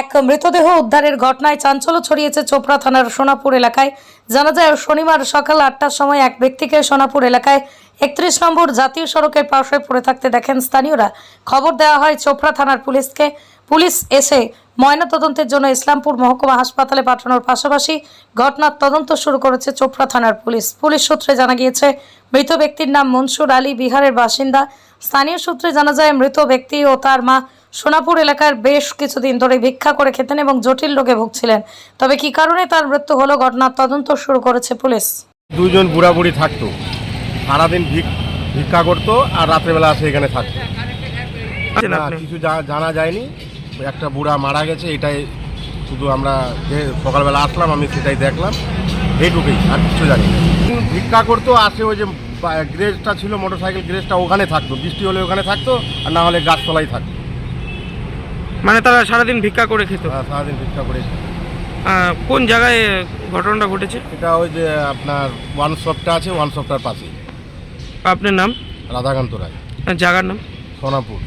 এক মৃতদেহ উদ্ধারের ঘটনায় চাঞ্চল্য ছড়িয়েছে চোপড়া থানার সোনাপুর এলাকায়। জানা যায়, শনিবার সকাল আটটার সময় এক ব্যক্তিকে সোনাপুর এলাকায় একত্রিশ নম্বর জাতীয় সড়কের পাশে পড়ে থাকতে দেখেন স্থানীয়রা। খবর দেওয়া হয়, চোপড়া থানার পুলিশকে পুলিশ এসে ময়নাতদন্তের জন্য ইসলামপুর মহকুমা হাসপাতালে পাঠানোর পাশাপাশি ঘটনার তদন্ত শুরু করেছে চোপড়া থানার পুলিশ। পুলিশ সূত্রে জানা গিয়েছে, মৃত ব্যক্তির নাম মনসুর আলী বিহারের বাসিন্দা। স্থানীয় সূত্রে জানা যায়, মৃত ব্যক্তি ও তার মা সোনাপুর এলাকার বেশ কিছুদিন ধরে ভিক্ষা করে খেতেন এবং জটিল রোগে ভুগছিলেন। তবে কি কারণে তার মৃত্যু হলো ঘটনার তদন্ত শুরু করেছে পুলিশ। দুজন বুড়া বুড়ি থাকতো। সারাদিন ভিক- ভিক্ষা করতো আর রাত্রেবেলা এসে এখানে থাকতো। না, কিছু জানা যায়নি। একটা বুড়া মারা গেছে এটাই শুধু আমরা যে সকালবেলা আসলাম আমি সেটাই দেখলাম। এইটুকুই আর কিছু জানি ভিক্ষা করতো আসে ওই যে গ্রেজটা ছিল মোটর সাইকেল গ্রেজটা ওখানে থাকতো। বৃষ্টি হলে ওখানে থাকতো আর না হলে গাছতলায় থাকতো। মানে তারা সারাদিন ভিক্ষা করে খেত। সারাদিন ভিক্ষা করে আহ, কোন জায়গায় ঘটনাটা ঘটেছে? এটা ওই যে আপনার ওয়ান শপটা আছে ওয়ান শপটার পাশে আপনার নাম? রাধাকান্ত রায়। আর জায়গার নাম? সোনাপুর।